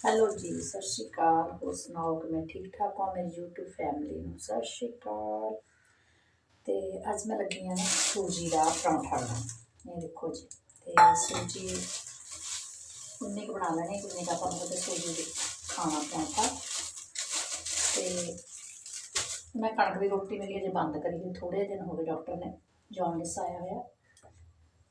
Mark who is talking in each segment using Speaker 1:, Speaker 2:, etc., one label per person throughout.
Speaker 1: Hello ਜੀ, ਸਤਿ ਸ਼੍ਰੀ ਅਕਾਲ। ਹੋਰ ਸੁਣਾਓ ਕਿ ਮੈਂ ਠੀਕ ਠਾਕ ਹਾਂ? ਮੇਰੀ YouTube ਫੈਮਿਲੀ ਨੂੰ ਸਤਿ ਸ਼੍ਰੀ ਅਕਾਲ। ਤੇ ਅੱਜ ਮੈਂ ਲੱਗੀ ਹਾਂ ਸੂਜੀ ਦਾ ਪਰੌਂਠਾ ਬਣਾਉਣ। ਇਹ ਦੇਖੋ ਜੀ, ਤੇ ਸੂਜੀ ਉਨੇ ਕੁ ਬਣਾ ਲੈਣੇ ਉਨੇ ਦਾ ਆਪਾਂ ਨੂੰ ਸੂਜੀ ਦੀ ਖਾਣਾ ਪਰੌਂਠਾ। ਤੇ ਮੈਂ ਕਣਕ ਦੀ ਰੋਟੀ ਮੇਰੀ ਅਜੇ ਬੰਦ ਕਰੀ ਹੋਈ ਥੋੜੇ ਦਿਨ ਹੋ ਗਏ ਡਾਕਟਰ ਨੇ ਜੌਂਡਿਸ ਆਇਆ ਹੋਇਆ।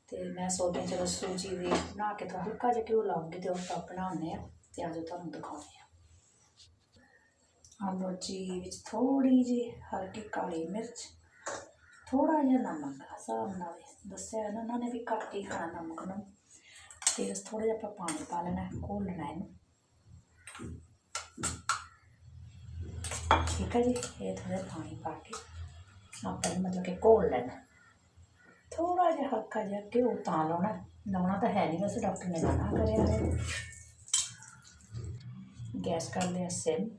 Speaker 1: ਤੇ ਮੈਂ ਸੋਚਦੀ ਚਲੋ ਸੂਜੀ ਦੀ ਬਣਾ ਕੇ ਤਾਂ ਹਲਕਾ ਜਿਹਾ ਘਿਓ ਲਾਉਂਗੀ ਤੇ ਉਹ ਤਾਂ ਬਣਾਉਂਦੇ ਆ ਤੇ ਅੱਜ ਤੁਹਾਨੂੰ ਦਿਖਾਉਂਦੇ ਆ ਆਲੂ ਜੀ, ਵਿੱਚ ਥੋੜੀ ਜਿਹੀ ਹਲਕੀ ਕਾਲੀ ਮਿਰਚ ਥੋੜਾ ਜਿਹਾ ਨਮਕ ਹਿਸਾਬ ਨਾਲ ਦੱਸਿਆ ਨਾ, ਉਹਨਾਂ ਨੇ ਵੀ ਘੱਟ ਹੀ ਖਾਣਾ ਨਮਕ ਨੂੰ। ਤੇ ਉਸ ਥੋੜਾ ਜਿਹਾ ਆਪਾਂ ਪਾਣੀ ਪਾ ਲੈਣਾ, ਘੋਲਣਾ ਇਹਨੂੰ। ਠੀਕ ਹੈ ਜੀ, ਇਹ ਥੋੜਾ ਜਿਹਾ ਪਾਣੀ ਪਾ ਕੇ ਆਪਾਂ ਨੂੰ ਮਤਲਬ ਕਿ ਘੋਲ ਲੈਣਾ। ਥੋੜਾ ਜਿਹਾ ਹਲਕਾ ਜਿਹਾ ਘਿਓ ਤਾਂ ਲਾਉਣਾ ਲਾਉਣਾ ਤਾਂ ਹੈ ਨਹੀਂ ਵੈਸੇ ਡਾਕਟਰ ਨੇ ਮਨਾ ਕਰਿਆ ਹੈ ਗੈਸ ਕਰ ਲਿਆ ਸਿਮ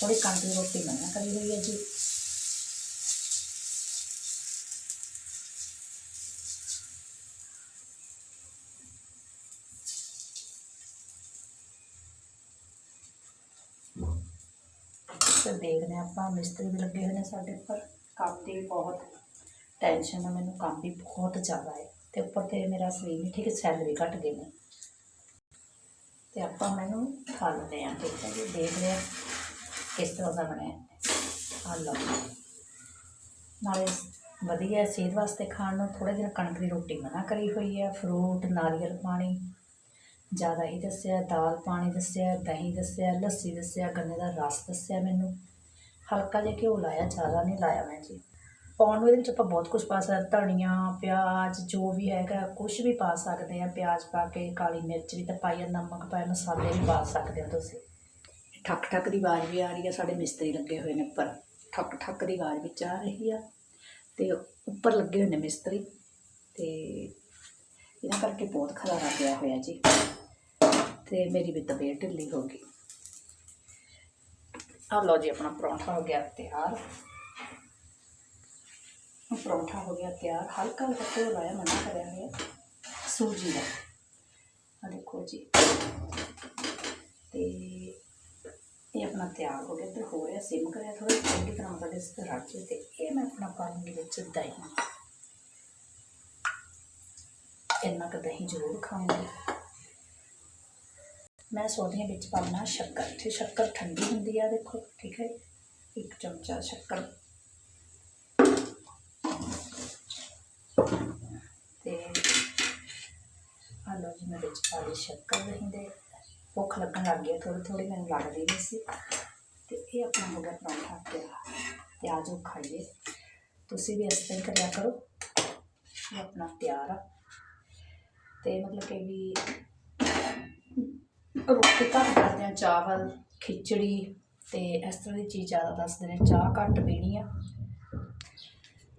Speaker 1: ਥੋੜੀ ਕਣਕ ਦੀ ਰੋਟੀ ਬਣਾ ਕਰੀ ਹੋਈ ਹੈ ਜੀ ਤੇ ਦੇਖਦੇ ਹਾਂ ਆਪਾਂ ਮਿਸਤਰੀ ਵੀ ਲੱਗੇ ਹੋਏ ਨੇ ਸਾਡੇ ਉੱਪਰ ਕੰਮ ਦੀ ਬਹੁਤ ਟੈਨਸ਼ਨ ਹੈ ਮੈਨੂੰ ਕੰਮ ਵੀ ਬਹੁਤ ਜ਼ਿਆਦਾ ਹੈ ਤੇ ਉੱਪਰ ਤੇ ਮੇਰਾ ਸਰੀਰ ਨਹੀਂ ਠੀਕ ਸੈਲਰੀ ਘਟ ਗਈ ਨੇ ਤੇ ਆਪਾਂ ਮੈਨੂੰ ਖਾ ਲੈਂਦੇ ਹਾਂ, ਠੀਕ ਹੈ ਜੀ ਦੇਖਦੇ ਹਾਂ ਕਿਸ ਤਰ੍ਹਾਂ ਦਾ ਬਣਿਆ ਆ ਲਓ ਨਾਲੇ ਵਧੀਆ ਸਿਹਤ ਵਾਸਤੇ ਖਾਣ ਨੂੰ ਥੋੜੇ ਦਿਨ ਕਣਕ ਦੀ ਰੋਟੀ ਮਨਾ ਕਰੀ ਹੋਈ ਹੈ ਫਰੂਟ ਨਾਰੀਅਲ ਪਾਣੀ। ਜ਼ਿਆਦਾ ਹੀ ਦੱਸਿਆ, ਦਾਲ ਪਾਣੀ ਦੱਸਿਆ, ਦਹੀਂ ਦੱਸਿਆ, ਲੱਸੀ ਦੱਸਿਆ, ਗੰਨੇ ਦਾ ਰਸ ਦੱਸਿਆ ਮੈਨੂੰ। ਹਲਕਾ ਜਿਹਾ ਘਿਓ ਲਾਇਆ, ਜ਼ਿਆਦਾ ਨਹੀਂ ਲਾਇਆ ਮੈਂ ਜੀ। ਪਾਉਣ ਨੂੰ ਇਹਦੇ ਵਿੱਚ ਆਪਾਂ ਬਹੁਤ ਕੁਝ ਪਾ ਸਕਦੇ ਧਨੀਆ, ਪਿਆਜ਼, ਜੋ ਵੀ ਹੈਗਾ ਕੁਝ ਵੀ ਪਾ ਸਕਦੇ ਆ ਪਿਆਜ਼ ਪਾ ਕੇ, ਕਾਲੀ ਮਿਰਚ ਵੀ ਤਾਂ ਪਾਈ ਆ, ਨਮਕ ਪਾਇਆ, ਮਸਾਲੇ ਵੀ ਪਾ ਸਕਦੇ ਹੋ ਤੁਸੀਂ। ਠੱਕ ਠੱਕ ਦੀ ਆਵਾਜ਼ ਵੀ ਆ ਰਹੀ ਆ, ਸਾਡੇ ਮਿਸਤਰੀ ਲੱਗੇ ਹੋਏ ਨੇ ਉੱਪਰ। ਠੱਕ ਠੱਕ ਦੀ ਆਵਾਜ਼ ਵਿੱਚ ਆ ਰਹੀ ਆ। ਤੇ ਉੱਪਰ ਲੱਗੇ ਹੋਏ ਨੇ ਮਿਸਤਰੀ। ਤੇ ਇਹਨਾਂ ਕਰਕੇ ਬਹੁਤ ਖਲਾਰਾ ਪਿਆ ਹੋਇਆ ਜੀ। ਤੇ ਮੇਰੀ ਵੀ ਤਬੀਅਤ ਢਿੱਲੀ ਹੋ ਗਈ। ਆ ਲਓ ਜੀ, ਆਪਣਾ ਪਰੌਂਠਾ ਹੋ ਗਿਆ ਤਿਆਰ। ਪਰੌਂਠਾ ਹੋ ਗਿਆ ਤਿਆਰ, ਹਲਕਾ ਹਲਕਾ ਘਿਓ ਲਾਇਆ, ਮਨਾ ਕਰਿਆ ਹੋਇਆ। ਸੂਜੀ ਦਾ। ਆ ਦੇਖੋ ਜੀ। ਤੇ ਇਹ ਆਪਣਾ ਤਿਆਰ ਹੋ ਗਿਆ ਤੇ ਹੋ ਰਿਹਾ, ਸਿਮ ਕਰਿਆ ਥੋੜਾ ਚੰਗੀ ਤਰ੍ਹਾਂ ਉਹਦਾ ਇਸ ਤੇ ਰੱਖ ਕੇ ਤੇ ਇਹ ਮੈਂ ਆਪਣਾ ਪਾਣੀ ਵਿੱਚ ਦਹੀਂ। ਇੰਨਾ ਕੁ ਦਹੀਂ ਜ਼ਰੂਰ ਖਾਵਾਂਗੀ ਮੈਂ ਸੋਚਦੀ ਵਿੱਚ ਪਾਉਣਾ ਸ਼ੱਕਰ, ਤੇ ਸ਼ੱਕਰ ਠੰਡੀ ਹੁੰਦੀ ਆ, ਦੇਖੋ, ਠੀਕ ਹੈ। ਇੱਕ ਚਮਚਾ ਸ਼ੱਕਰ ਤੇ ਆ ਜੀ ਮੈਂ ਵਿੱਚ ਪਾ ਲਈ ਸ਼ੱਕਰ ਰਹਿੰਦੇ। ਭੁੱਖ ਲੱਗਣ ਲੱਗ ਗਈ ਥੋੜੀ ਥੋੜੀ ਮੈਨੂੰ ਲੱਗਦੀ ਨਹੀਂ ਸੀ। ਤੇ ਇਹ ਆਪਣਾ ਹੋ ਗਿਆ ਪਰੌਂਠਾ ਤਿਆਰ ਤੇ ਆ ਖਾਈਏ। ਤੁਸੀਂ ਵੀ ਇਸ ਤਰ੍ਹਾਂ ਹੀ ਕਰਿਆ ਕਰੋ। ਇਹ ਆਪਣਾ ਤਿਆਰ ਆ। ਤੇ ਮਤਲਬ ਕਿ ਵੀ ਰੋਟੀ ਘੱਟ ਕਰਦੇ ਆ, ਚਾਵਲ, ਖਿਚੜੀ, ਤੇ ਇਸ ਤਰ੍ਹਾਂ ਦੀ ਚੀਜ਼ ਜ਼ਿਆਦਾ ਦੱਸਦੇ ਨੇ। ਚਾਹ ਘੱਟ ਪੀਣੀ ਆ।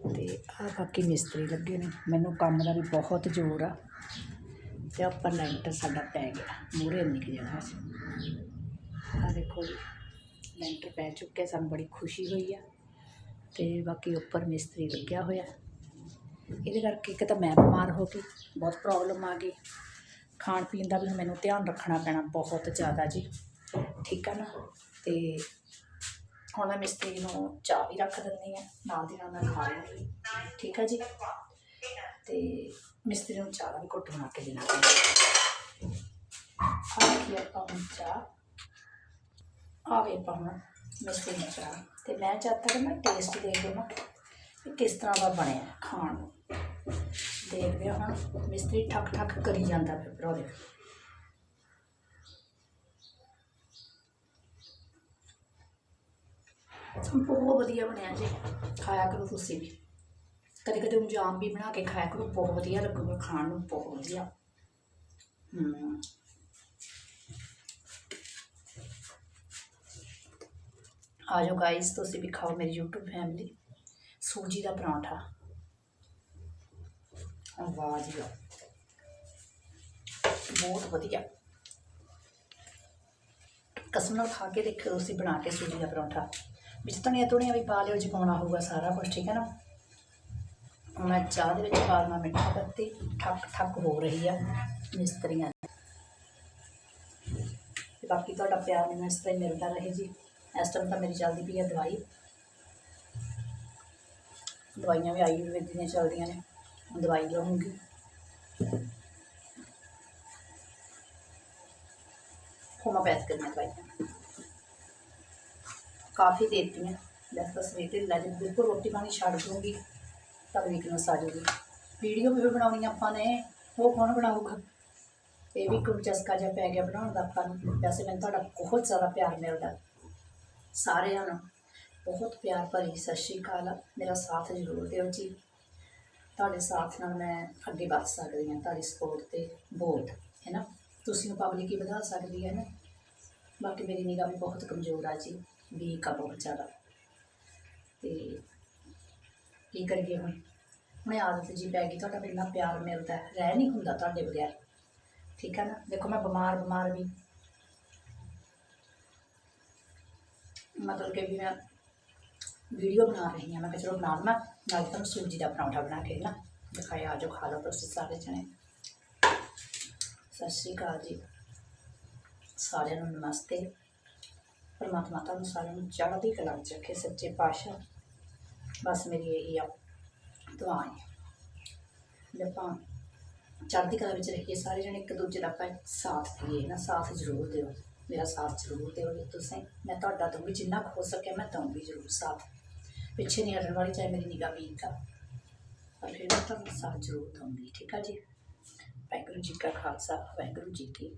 Speaker 1: ਅਤੇ ਆਹ ਬਾਕੀ ਮਿਸਤਰੀ ਲੱਗੇ ਨੇ। ਮੈਨੂੰ ਕੰਮ ਦਾ ਵੀ ਬਹੁਤ ਜ਼ੋਰ ਆ ਅਤੇ ਉੱਪਰ ਲੈਂਟਰ ਸਾਡਾ ਪੈ ਗਿਆ। ਮੂਹਰੇ ਨਿਕ ਜਗ੍ਹਾ ਸੀ। ਆ ਦੇਖੋ ਜੀ ਲੈਂਟਰ ਪੈ ਚੁੱਕਿਆ, ਸਾਨੂੰ ਬੜੀ ਖੁਸ਼ੀ ਹੋਈ ਆ ਅਤੇ ਬਾਕੀ ਉੱਪਰ ਮਿਸਤਰੀ ਲੱਗਿਆ ਹੋਇਆ। ਇਹਦੇ ਕਰਕੇ ਇੱਕ ਤਾਂ ਮੈਂ ਬਿਮਾਰ ਹੋ ਗਈ, ਬਹੁਤ ਪ੍ਰੋਬਲਮ ਆ ਗਈ। ਖਾਣ ਪੀਣ ਦਾ ਵੀ ਮੈਨੂੰ ਧਿਆਨ ਰੱਖਣਾ ਪੈਣਾ ਬਹੁਤ ਜ਼ਿਆਦਾ ਜੀ। ਠੀਕ ਆ ਨਾ? ਅਤੇ ਹੁਣ ਮੈਂ ਮਿਸਤਰੀ ਨੂੰ ਚਾਹ ਵੀ ਰੱਖ ਦਿੰਦੀ ਆ ਨਾਲ ਦੀ ਨਾਲ ਮੈਂ ਖਾ ਲਵਾਂਗੀ ਠੀਕ ਆ ਜੀ? ਤੇ ਮਿਸਤਰੀ ਨੂੰ ਚਾਹ ਦਾ ਵੀ ਘੁੱਟ ਬਣਾ ਕੇ ਦੇਣਾ ਆ ਕੀ ਆਪਾਂ ਹੁਣ ਚਾਹ? ਆਵੇ ਆਪਾਂ ਹੁਣ ਮਿਸਤਰੀ ਨੂੰ ਚਾਹ। ਤੇ ਮੈਂ ਚਾਹਤਾ ਤੱਕ ਮੈਂ ਟੇਸਟ ਦੇਖ ਲਵਾਂ ਕਿ ਕਿਸ ਤਰ੍ਹਾਂ ਦਾ ਬਣਿਆ ਖਾਣ ਨੂੰ। ਦੇਖਦੇ ਹਾਂ ਹੁਣ ਮਿਸਤਰੀ ਠੱਕ ਠੱਕ ਕਰੀ ਜਾਂਦਾ ਫਿਰ ਭਰਾ ਦੇ ਬਹੁਤ ਵਧੀਆ ਬਣਿਆ ਜੀ। ਖਾਇਆ ਕਰੋ ਤੁਸੀਂ ਵੀ। ਕਦੇ ਕਦੇ ਉਂਝ ਆਮ ਵੀ ਬਣਾ ਕੇ ਖਾਇਆ ਕਰੋ, ਬਹੁਤ ਵਧੀਆ ਲੱਗੂਗਾ ਖਾਣ ਨੂੰ, ਬਹੁਤ ਵਧੀਆ। ਹਮ ਆ ਜਾਓ ਗਾਇਸ ਤੁਸੀਂ ਵੀ ਖਾਓ ਮੇਰੀ YouTube ਫੈਮਿਲੀ ਸੂਜੀ ਦਾ ਪਰੌਂਠਾ। ਵਾਹ ਜੀ ਬਹੁਤ ਵਧੀਆ। ਕਸਮ ਨਾਲ ਖਾ ਕੇ ਦੇਖਿਓ ਤੁਸੀਂ ਬਣਾ ਕੇ ਸੂਜੀ ਦਾ ਪਰੌਂਠਾ। ਵਿੱਚ ਧਨੀਆ ਧੁਨੀਆ ਵੀ ਪਾ ਲਿਓ, ਜੇ ਪਾਉਣਾ ਹੋਊਗਾ ਸਾਰਾ ਕੁਝ ਠੀਕ ਹੈ ਨਾ? ਹੁਣ ਮੈਂ ਚਾਹ ਦੇ ਵਿੱਚ ਪਾ ਦੇਣਾ ਮਿੱਠਾ ਪੱਤੀ, ਠੱਕ ਠੱਕ ਹੋ ਰਹੀ ਆ ਮਿਸਤਰੀਆਂ ਤੇ ਬਾਕੀ ਤੁਹਾਡਾ ਪਿਆਰ ਮੈਨੂੰ ਇਸ ਤਰ੍ਹਾਂ ਮਿਲਦਾ ਰਹੇ ਜੀ। ਇਸ ਟਾਈਮ ਤਾਂ ਮੇਰੀ ਚੱਲਦੀ ਪਈ ਹੈ ਦਵਾਈ। ਦਵਾਈਆਂ ਵੀ ਆਯੁਰਵੇਦ ਦੀਆਂ ਚੱਲਦੀਆਂ ਨੇ ਦਵਾਈ ਲਵਾਂਗੀ ਹੋਮੋਪੈਥ ਦੀਆਂ ਦਵਾਈਆਂ। ਕਾਫੀ देती हैं जब तक सवेरे ढिला जब ਬਿਲਕੁਲ ਰੋਟੀ ਪਾਣੀ ਛੱਡ ਦੂੰਗੀ ਤਾਂ ਵੀਕਨੈਸ ਆ ਜਾਊਗੀ। ਵੀਡੀਓ ਵੀ ਬਣਾਉਣੀ ਆਪਾਂ ਨੇ। ਉਹ ਕੌਣ ਬਣਾਊਗਾ? ਇਹ ਵੀ ਕੋਈ ਚਸਕਾ ਜਿਹਾ ਪੈ ਗਿਆ ਬਣਾਉਣ ਦਾ ਆਪਾਂ ਨੂੰ। ਵੈਸੇ ਮੈਨੂੰ ਤੁਹਾਡਾ ਬਹੁਤ ਜ਼ਿਆਦਾ ਪਿਆਰ ਮਿਲਦਾ। ਸਾਰਿਆਂ ਨੂੰ। ਬਹੁਤ ਪਿਆਰ ਭਰੀ ਸਤਿ ਸ਼੍ਰੀ ਅਕਾਲ। ਮੇਰਾ ਸਾਥ ਜ਼ਰੂਰ ਦਿਓ ਜੀ। ਤੁਹਾਡੇ ਸਾਥ ਨਾਲ ਮੈਂ ਅੱਗੇ ਵੱਧ ਸਕਦੀ ਹਾਂ ਤੁਹਾਡੀ ਸਪੋਰਟ ਤੇ ਬਹੁਤ, ਹੈ ਨਾ? ਤੁਸੀਂ ਪਬਲਿਕ ਹੀ ਵਧਾ ਸਕਦੀ ਹੈ ਨਾ? ਬਾਕੀ ਮੇਰੀ ਨਿਗਾਹ ਵੀ ਬਹੁਤ ਕਮਜ਼ੋਰ ਆ ਜੀ। ਵੀਕ ਆ ਬਹੁਤ ਜ਼ਿਆਦਾ ਤੇ ਕੀ ਕਰੀਏ ਹੁਣ ਹੁਣ ਇਹ ਆਦਤ ਜੀ ਪੈ ਗਈ ਤੁਹਾਡਾ ਮੈਨੂੰ ਇੰਨਾ ਪਿਆਰ ਮਿਲਦਾ ਹੈ, ਰਹਿ ਨਹੀਂ ਹੁੰਦਾ ਤੁਹਾਡੇ ਬਗੈਰ ਠੀਕ ਹੈ ਨਾ ਦੇਖੋ ਮੈਂ ਬਿਮਾਰ ਬਿਮਾਰ ਵੀ ਮਤਲਬ ਕਿ ਵੀ ਮੈਂ ਵੀਡੀਓ ਬਣਾ ਰਹੀ ਹਾਂ ਮੈਂ ਕਿਹਾ ਚਲੋ ਬਣਾ ਲਵਾਂ ਨਾਲ ਤੁਹਾਨੂੰ ਸੂਜੀ ਦਾ ਪਰੌਂਠਾ ਬਣਾ ਕੇ ਨਾ ਦਿਖਾਇਆ ਆਜੋ ਖਾ ਲਓ ਤੁਸੀਂ ਸਾਰੇ ਜਣੇ ਸਤਿ ਸ਼੍ਰੀ ਅਕਾਲ ਜੀ ਸਾਰਿਆਂ ਨੂੰ ਨਮਸਤੇ ਪਰਮਾਤਮਾ ਤੁਹਾਨੂੰ ਸਾਰਿਆਂ ਨੂੰ ਚੜ੍ਹਦੀ ਕਲਾ ਵਿੱਚ ਰੱਖੇ, ਸੱਚੇ ਪਾਤਸ਼ਾਹ। ਬਸ ਮੇਰੀ ਇਹੀ ਆ, ਦੁਆ ਹੈ ਜੇ ਆਪਾਂ ਚੜ੍ਹਦੀ ਕਲਾ ਵਿੱਚ ਰਹੀਏ, ਸਾਰੇ ਜਣੇ ਇੱਕ ਦੂਜੇ ਦਾ ਆਪਾਂ ਸਾਥ ਦਈਏ, ਨਾ ਸਾਥ ਜ਼ਰੂਰ ਦਿਓ। ਮੇਰਾ ਸਾਥ ਜ਼ਰੂਰ ਦਿਓ ਜੀ ਤੁਸੀਂ। ਮੈਂ ਤੁਹਾਡਾ ਦਊਂਗੀ ਜਿੰਨਾ ਕੁ ਹੋ ਸਕੇ ਮੈਂ ਦਊਂਗੀ ਜ਼ਰੂਰ ਸਾਥ। ਪਿੱਛੇ ਨਹੀਂ ਹਟਣ ਵਾਲੀ, ਚਾਹੇ ਮੇਰੀ ਨਿਗਾਹ ਵੀਕ ਆ ਪਰ ਫਿਰ ਮੈਂ ਤੁਹਾਨੂੰ ਸਾਥ ਜ਼ਰੂਰ ਦਊਂਗੀ, ਠੀਕ ਆ ਜੀ? ਵਾਹਿਗੁਰੂ ਜੀ ਕਾ ਖਾਲਸਾ, ਵਾਹਿਗੁਰੂ ਜੀ ਕੀ